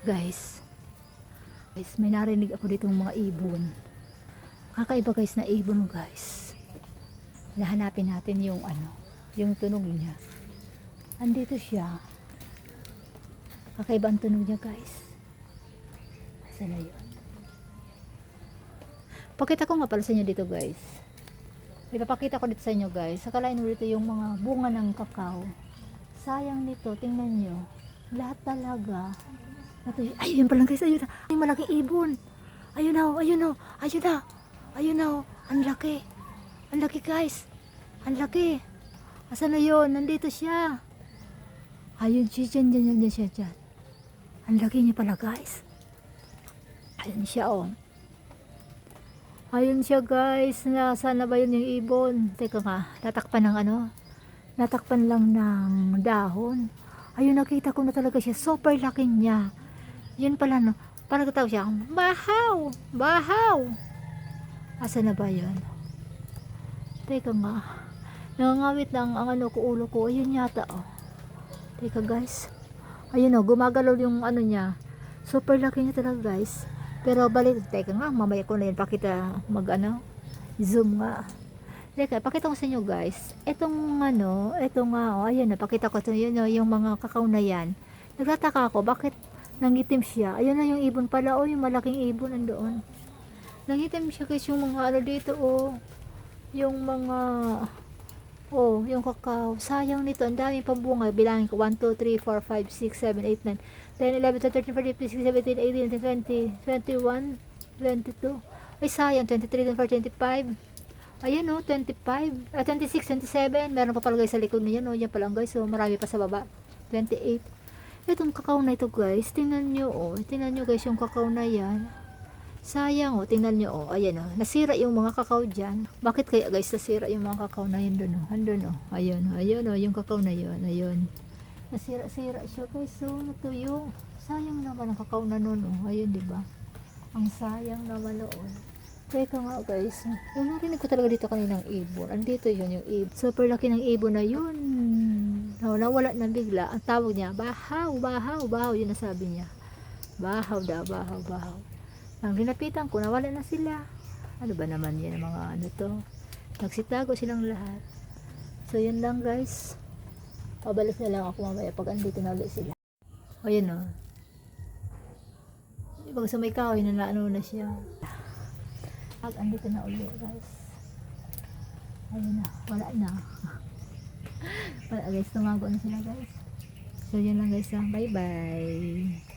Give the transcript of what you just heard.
Guys. Guys, may narinig ako ditong mga ibon. Kakaiba guys na ibon guys. Nahanapin natin yung ano, yung tunog niya. Andito siya. Kakaiba ang tunog niya guys. Saan na yun? Pakita ko nga pala sa inyo dito guys. Ipapakita ko dito sa inyo guys. Sakalain mo dito yung mga bunga ng kakao. Sayang nito, tingnan nyo. Lahat talaga. Ito, ay, yun pala guys, ayun na. Ay, malaking ibon. Ayun na, oh, ayun na, ayun na. Ayun na, oh. ang laki. Ang laki guys. Ang laki. Asan na yun? Nandito siya. Ayun siya, dyan, dyan, dyan siya, dyan. Ang laki niya pala guys. Ayun siya, oh. Ayun siya guys, nasaan na ba yun yung ibon? Teka nga, natakpan ng ano? Natakpan lang ng dahon. Ayun, nakita ko na talaga siya. Super laki niya. Yun pala, no? Parang tawag siya, bahaw! Bahaw! Asa na ba yun? Teka nga. Nangangawit ng ang ano ko, ulo ko. Ayun yata, oh. Teka guys. Ayun, oh, gumagalaw yung ano niya. Super laki niya talaga guys. Pero balik, teka nga, mamaya ko na yun pakita mag ano, zoom nga. Teka, pakita ko sa inyo guys. Itong ano, ito nga, oh, ayan, napakita ko ito, yun, oh, yung mga kakao na yan. Nagtataka ako, bakit nangitim siya? Ayun na yung ibon pala, oh, yung malaking ibon nandoon. Nangitim siya guys, yung mga ano dito, oh. Yung mga, oh, yung kakao. Sayang nito, ang daming pambunga. Bilangin ko, 1, 2, 3, 4, 5, 6, 7, 8, 9, 10, 11, 12, 13, 14, 15, 16, 17, 18, 19, 20, 22. Ay, sayang. 23, 24, 25. Ayan o, 25. Ah, 26, 27. Meron pa pala guys sa likod. No? Yan pa lang guys. So, marami pa sa baba. 28. Itong kakao na ito guys. Tingnan nyo. Oh. Tingnan nyo guys yung kakao na yan. Sayang o. Tingnan nyo. Oh. Ayan o. Nasira yung mga kakao dyan. Bakit kaya guys nasira yung mga kakao na yun dun o. Andun o. Ayun o. Ayun o. Yung kakao na yun. Ayun. Nasira-sira siya guys. So, natuyo. Sayang naman ang kakao na nun o. Ayun diba? Ang sayang naman noon. Teka nga guys, yung narinig ko talaga dito kaninang ibon. Andito yun yung ibon. Super laki ng ibon na yun. Nawala, wala na bigla. Ang tawag niya, bahaw, bahaw, bahaw. Yun ang sabi niya. Bahaw daw, bahaw, bahaw. Nang linapitan ko, nawala na sila. Ano ba naman yan, mga ano to. Nagsitago silang lahat. So, yun lang guys. Pabalik na lang ako mamaya pag andito na ulit sila. O, yun o. Pag sa may kahoy na naano na siya. Pag andito na ulit guys. Ayun na, wala na. Wala guys, tumago na sila guys. So yun lang guys, ah. bye bye.